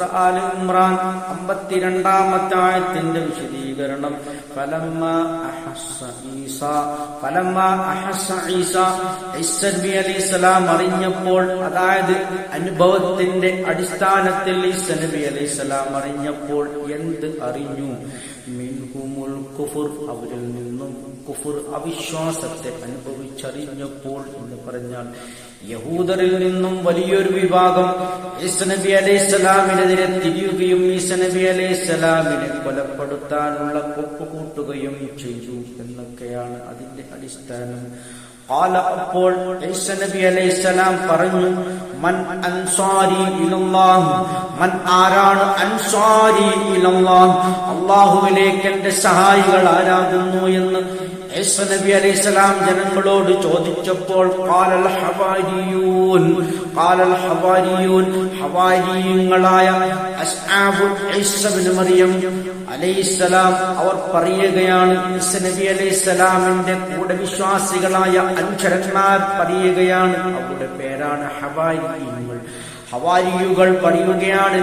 സൂറ all Imran അമ്പത്തിരണ്ടാമത്തെ ആയത്തിന്റെ വിശദീകരണം. ഫലമ്മ അഹസ്സ ഈസ അഹസ്സ ഈസ. ഈസ നബി അലൈഹിസ്സലാം അറിഞ്ഞപ്പോൾ അതായത് അനുഭവത്തിന്റെ അടിസ്ഥാനത്തിൽ ഈസ നബി അലൈഹിസ്സലാം അറിഞ്ഞപ്പോൾ എന്ത് അറിഞ്ഞു? മിൻഹുമുൽ കുഫുർ അവരിൽ നിന്നും കുഫുർ അവിശ്വാസത്തെ അനുഭവിച്ചറിഞ്ഞപ്പോൾ എന്ന് പറഞ്ഞാൽ യഹൂദറിൽ നിന്നും വലിയൊരു വിഭാഗം നബി അലൈഹി ഈസനബി അലൈഹിസ്സലാമിനെതിരെ തിരിയുകയും ഈസനബി അലൈഹിസ്സലാമിനെ കൊലപ്പെടുത്താനുള്ള കൊപ്പുകൂട്ടുകയും ചെയ്തു എന്നൊക്കെയാണ് അതിന്റെ അടിസ്ഥാനം قال അപ്പോൾ ഈസ നബി അലൈഹിസ്സലാം പറഞ്ഞു മൻ അൻസാരി ഇലല്ലാഹ് മൻ ആരാണ് അൻസാരി ഇലല്ലാഹ് അല്ലാഹുവിലേക്ക് എന്റെ സഹായികൾ ആരാകുന്നു എന്ന് നബി അലൈഹിസ്സലാം ജനങ്ങളോട് ചോദിച്ചപ്പോൾ ഖാലൽ ഹവാരിയൂൻ ഖാലൽ ഹവാരിയൂൻ ഹവാരിയങ്ങളായ മറിയം അലൈഹിസ്സലാം അവർ പറയുകയാണ് നബി അലൈഹിസ്സലാമിന്റെ കൂടെ വിശ്വാസികളായ അഞ്ചരന്മാർ പറയുകയാണ് അവരുടെ പേരാണ് ഹവാരിയങ്ങൾ. ഹവാരിയുകൾ പറയുകയാണ്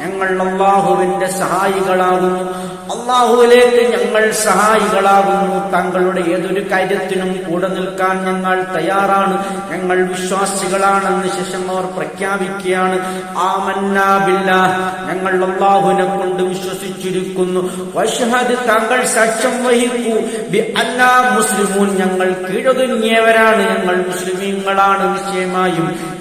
ഞങ്ങൾ അള്ളാഹുവിന്റെ സഹായികളാകുന്നു. അള്ളാഹുവിലേക്ക് ഞങ്ങൾ സഹായികളാകുന്നു. തങ്ങളുടെ ഏതൊരു കാര്യത്തിനും കൂടെ നിൽക്കാൻ ഞങ്ങൾ തയ്യാറാണ്. ഞങ്ങൾ വിശ്വാസികളാണെന്ന് ശേഷം അവർ പ്രഖ്യാപിക്കുകയാണ്. ആമന്നാബില്ല ഞങ്ങൾ അള്ളാഹുവിനെ കൊണ്ട് വിശ്വസിച്ചിരിക്കുന്നു. വഷഹദ് താങ്കൾ സാക്ഷ്യം വഹിക്കൂ. അല്ലാ മുസ്ലിമൂൻ ഞങ്ങൾ കീഴൊതുങ്ങിയവരാണ്. ഞങ്ങൾ മുസ്ലിമീങ്ങളാണ് നിശ്ചയമായും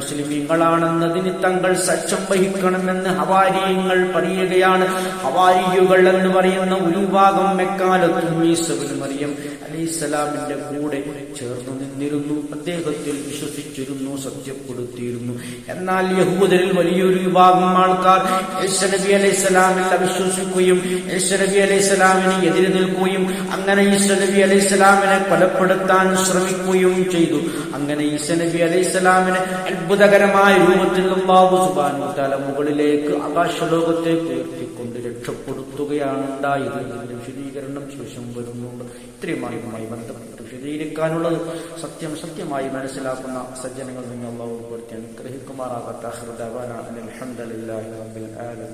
മുസ്ലിമീങ്ങളാണെന്നതിന് തങ്ങൾ സച്ചം വഹിക്കണമെന്ന് ഹവാരിയങ്ങൾ പറയുകയാണ്. ഹവാരിയുകൾ എന്ന് പറയുന്ന ഒരു ഭാഗം മെക്കാലത്തും ഈസബിന് മറിയം അലൈഹിസ്സലാമിന്റെ കൂടെ ചേർന്നു നിന്നിരുന്നു. അദ്ദേഹത്തിൽ വിശ്വസിച്ചിരുന്നു സത്യപ്പെടുത്തിയിരുന്നു. എന്നാൽ യഹൂദരിൽ വലിയൊരു വിഭാഗം ആൾക്കാർ നബി അലൈഹിസ്സലാമിൽ അവിശ്വസിക്കുകയും നബി അലൈഹിസ്സലാമിന് എതിരെ നിൽക്കുകയും അങ്ങനെ നബി അലൈഹിസ്സലാമിനെ കൊലപ്പെടുത്താൻ ശ്രമിക്കുകയും ചെയ്തു. അങ്ങനെ നബി അലൈഹിസ്സലാമിനെ അത്ഭുതകരമായ രൂപത്തിൽ അള്ളാഹു സുബ്ഹാനഹു തല മുകളിലേക്ക് ആകാശലോകത്തേക്ക് ഉയർത്തിക്കൊണ്ട് രക്ഷപ്പെടുത്തുകയാണ് ഉണ്ടായത്. ഇതിന്റെ വിശദീകരണം ശേഷം വരുന്നുണ്ട്. ഇത്രയുമായി ബന്ധപ്പെട്ട് വിശദീകരിക്കാനുള്ളത് സത്യം സത്യമായി മനസ്സിലാക്കുന്ന സജ്ജനങ്ങൾ നിങ്ങൾ അള്ളാഹു ഉൾപ്പെടുത്തി റബ്ബിൽ ആലമീൻ.